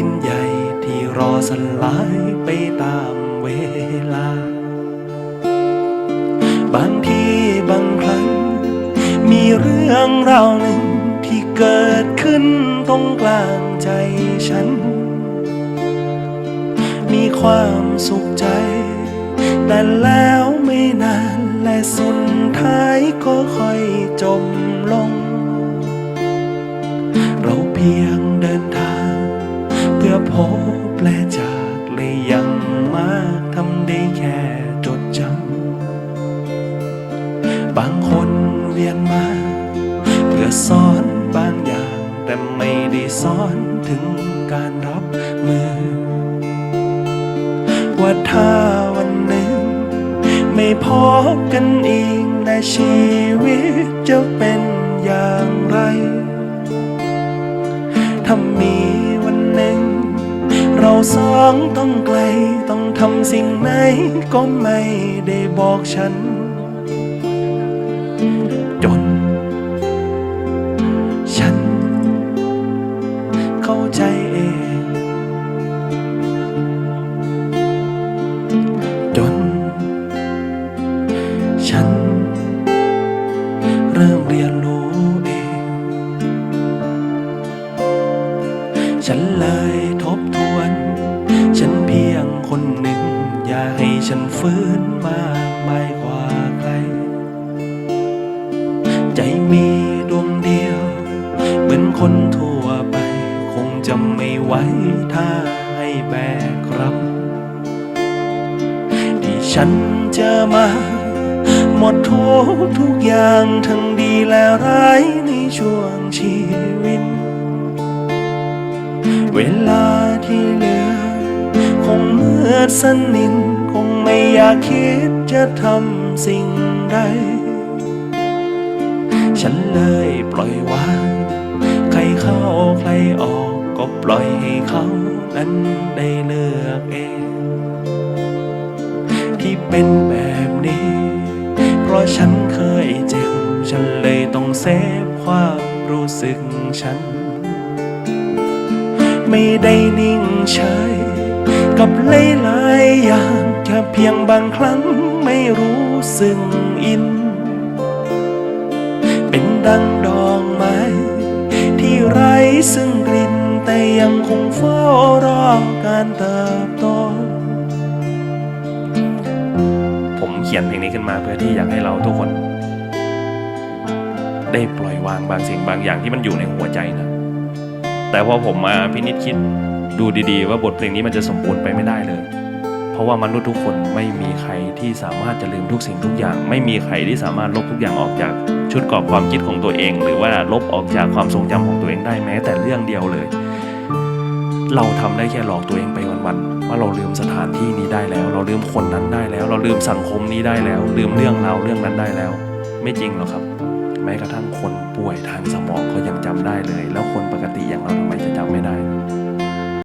ินใหญ่ที่รอสลายไปตามเวลา บางทีบางครั้ง มีเรื่องราวหนึ่งที่เกิดขึ้นตรงกลางใจฉัน มีความสุขใจ แต่แล้วไม่นานและสุดท้ายก็ค่อยจมลง เราเพียง สอนบางอย่าง แต่ไม่ได้สอนถึงการรับมือ ว่าถ้าวันหนึ่ง ไม่พบกันอีกและชีวิตจะเป็นอย่างไร ถ้ามีวันหนึ่ง เราสองต้องไกลต้องทำสิ่งไหนก็ไม่ได้บอกฉัน ฉันเลยทบทวน ฉันเพียงคนหนึ่ง อย่าให้ฉันฟื้นมากมายกว่าใคร ใจมีดวงเดียว เหมือนคนทั่วไป คงจะไม่ไหวถ้าให้แบกรับ ที่ฉันเจอมาหมดทุกทุกอย่างทั้งดีและร้ายในช่วงชีวิต วลาที่เหลือ คงมืดสนิทคงไม่อยากคิดจะทำสิ่งใด ฉันเลยปล่อยวาง ใครเข้าใครออกก็ปล่อยให้เขานั้นได้เลือกเอง ที่เป็นแบบนี้ เพราะฉันเคยเจ็บ ฉันเลยต้องเซฟความรู้สึกฉัน ไม่ได้นิ่งเฉยกับหลายๆอย่างแค่เพียงบางครั้งไม่รู้สึกอิน เป็นดังดอกไม้ที่ไร้ซึ่งกลิ่นแต่ยังคงเฝ้ารอการเติบโต ผมเขียนเพลงนี้ขึ้นมาเพื่อที่อยากให้เราทุกคน ได้ปล่อยวางบางสิ่งบางอย่างที่มันอยู่ในหัวใจนะ แต่พอผมมาพินิจคิดดูดีๆ ว่าบทเพลงนี้มันจะสมบูรณ์ไปไม่ได้เลย เพราะว่ามนุษย์ทุกคนไม่มีใครที่สามารถจะลืมทุกสิ่งทุกอย่าง ไม่มีใครที่สามารถลบทุกอย่างออกจากชุดกรอบความคิดของตัวเอง หรือว่าลบออกจากความทรงจำของตัวเองได้แม้ แต่เรื่องเดียวเลย เราทำได้แค่หลอกตัวเองไปวันๆว่าเราลืมสถานที่นี้ได้แล้ว เราลืมคนนั้นได้แล้ว เราลืมสังคมนี้ได้แล้ว ลืมเรื่องราวเรื่องนั้นได้แล้ว ไม่จริงหรอกครับ แม้กระทั่งคนป่วยทางสมองเขายังจำได้เลย แล้วคนปกติอย่างเราทำไมจะจำไม่ได้